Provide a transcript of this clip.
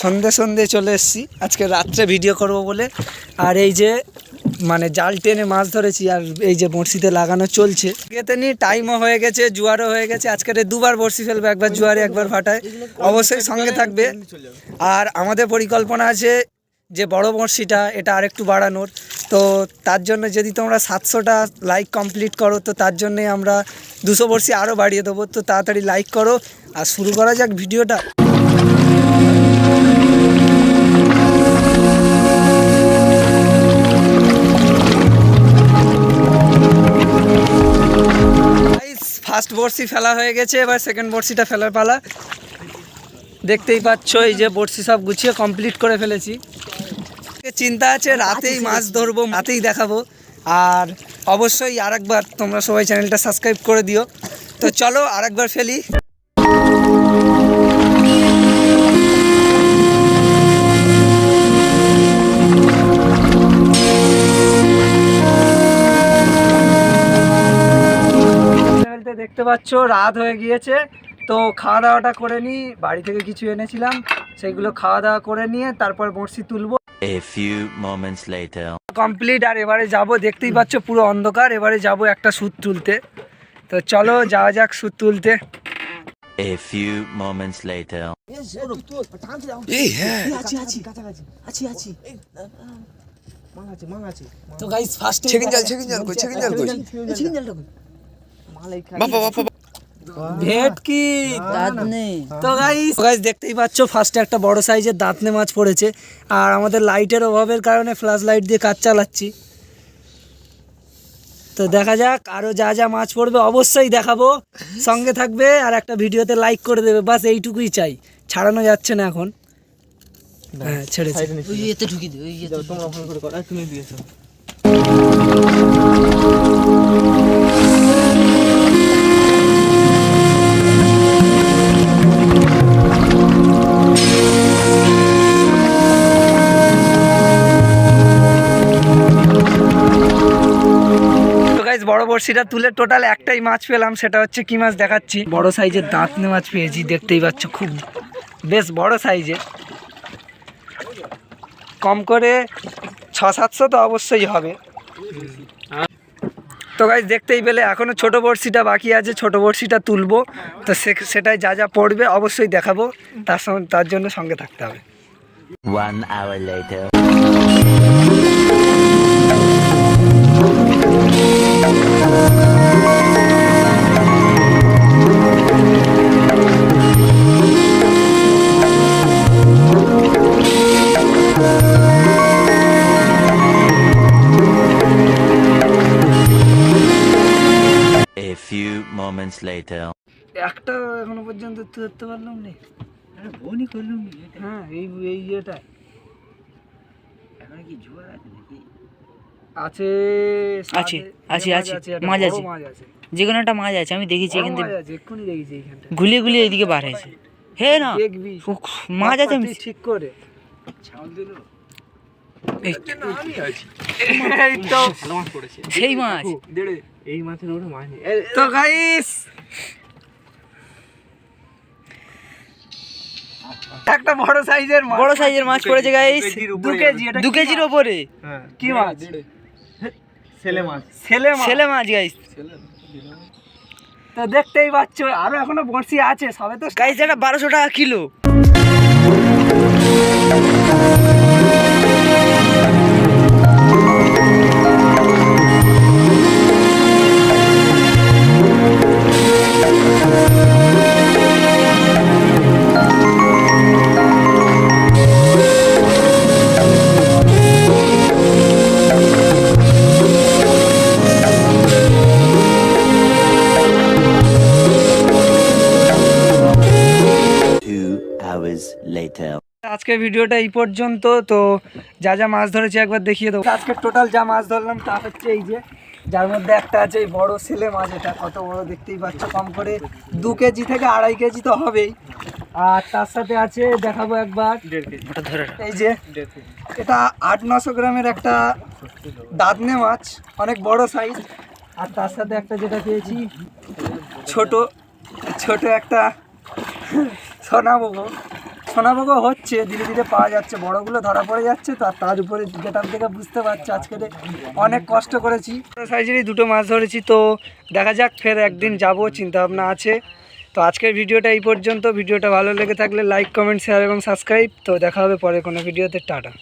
সন্ধে সন্ধে চলে এসেছি। আজকে রাত্রে ভিডিও করব বলে। আর এই যে মানে জাল টেনে মাছ ধরেছি আর এই যে বড়শিতে লাগানো চলছে। এতে নি টাইমও হয়ে গেছে, জুয়ারও হয়ে গেছে। আজকে দুবার বড়শি ফেলবে, একবার জুয়ারে, একবার ফাটায় অবশ্যই সঙ্গে থাকবে। আর আমাদের পরিকল্পনা আছে যে বড় বড়শিটা, এটা আরেকটু বাড়ানোর। তো তার জন্য যদি তোমরা সাতশোটা লাইক কমপ্লিট করো, তো তার জন্যে আমরা দুশো বড়শি আরও বাড়িয়ে দেবো। তো তাড়াতাড়ি লাইক করো। আর শুরু করা যাক ভিডিওটা। ফার্স্ট বড়শি ফেলা হয়ে গেছে এবার সেকেন্ড বড়শিটা ফেলার পালা। দেখতেই পাচ্ছ এই যে বড়শি সব গুছিয়ে কমপ্লিট করে ফেলেছি। চিন্তা আছে রাতেই মাছ ধরবো রাতেই দেখাবো। আর অবশ্যই আর একবার তোমরা সবাই চ্যানেলটা সাবস্ক্রাইব করে দিও। তো চলো আরেকবার ফেলি। দেখতে পাচ্ছ রাত হয়ে গিয়েছে। তো খাওয়া দাওয়াটা করে নিই বাড়ি থেকে কিছু এনেছিলাম সেগুলো খাওয়া দাওয়া করে নিয়ে তারপর বড়শি তুলবো। A few moments later. Complete আর এবারে যাব দেখতেই পাচ্ছ পুরো অন্ধকার এবারে যাব একটা সুদ তুলতে। তো চলো যাওয়া যাক সুদ তুলতে। A few moments later. তো গাইস ফার্স্ট ছেকিন জাল ছেকিন জাল কই ছেকিন জাল কই। বাবা বাবা ভেটকি তো গাইস গাইস দেখতেই পাচ্ছ ফার্স্টে একটা বড় সাইজের দাঁতনে মাছ পড়েছে। আর আমাদের লাইটের অভাবের কারণে ফ্ল্যাশ লাইট দিয়ে কাজ চালাচ্ছি। তো দেখা যাক আরও যা যা মাছ পড়বে অবশ্যই দেখাবো। সঙ্গে থাকবে আর একটা ভিডিওতে লাইক করে দেবে বাস এইটুকুই চাই। ছাড়ানো যাচ্ছে না এখন। হ্যাঁ তো গাইজ বড় বড়শিটা তুলে টোটাল একটাই মাছ পেলাম, সেটা হচ্ছে কি মাছ দেখাচ্ছি। বড় সাইজের দাঁতনে মাছ পেয়েছি, দেখতেই পাচ্ছ খুব। বেশ বড় সাইজের। কম করে ছ সাতশো তো অবশ্যই হবে। তো গাইজ দেখতেই পেলে এখনও ছোট বড়শিটা বাকি আছে, ছোট বড়শিটা তুলবো। তো সে- সেটাই যা যা পড়বে অবশ্যই দেখাবো, তার সঙ্গে, তার জন্য সঙ্গে থাকতে হবে। One hour later. Few moments later. একটা এখনও পর্যন্ত তুলতে পারলাম নি। হ্যাঁ এই এই ইয়েটা আছে আছে, সাথে- আছে, মাছ আছে, একটা মাছ আছে। মাছ আছে। যে কোনো একটা মাছ আছে আমি দেখেছি আছে এক্ষুনি দেখেছি এইখানটা গুলিয়ে গুলিয়ে এদিকে বার হয়েছে। হে না দেখবি। মাছ আছে আমি ঠিক করে। এই এই তো। সেই মাছ। তো গাইস একটা বড় সাইজের বড় সাইজের মাছ পড়েছে গাইস দু কেজি দু কেজির ওপরে কি মাছ ছেলে মাছ। ছেলে মাছ। ছেলে মাছ গাইস তো দেখতেই পাচ্ছ আরও এখনও বড়শি আছে সবে তো গাইস এটা বারোশো টাকা কিলো। Hours later. আজকের ভিডিওটা এই পর্যন্ত তো যা যা মাছ ধরেছি একবার দেখিয়ে দেবো। আজকে টোটাল যা মাছ ধরলাম তা হচ্ছে এই যে যার মধ্যে একটা আছে এই বড় ছেলে মাছ এটা কত বড় দেখতেই পাচ্ছ কম করে দু কেজি থেকে আড়াই কেজি তো হবেই। আর তার সাথে আছে দেখাবো একবার ওটা ধরে রাখ। এই যে এটা আট নশো গ্রামের একটা দাঁতনে মাছ অনেক বড় সাইজ আর তার সাথে একটা যেটা পেয়েছি ছোট ছোট একটা সোনাবগো সোনাবগো হচ্ছে, ধীরে ধীরে পাওয়া যাচ্ছে। বড়গুলো ধরা পড়ে যাচ্ছে, তো তার উপরে যেটা থেকে বুঝতে পারছি, আজকে অনেক কষ্ট করেছি। সাইজেরই দুটো মাছ ধরেছি, তো দেখা যাক, ফের একদিন যাব চিন্তা ভাবনা আছে। তো আজকের ভিডিওটা এই পর্যন্ত। ভিডিওটা ভালো লেগে থাকলে লাইক কমেন্ট শেয়ার এবং সাবস্ক্রাইব তো দেখা হবে পরে কোনো ভিডিওতে। টাটা।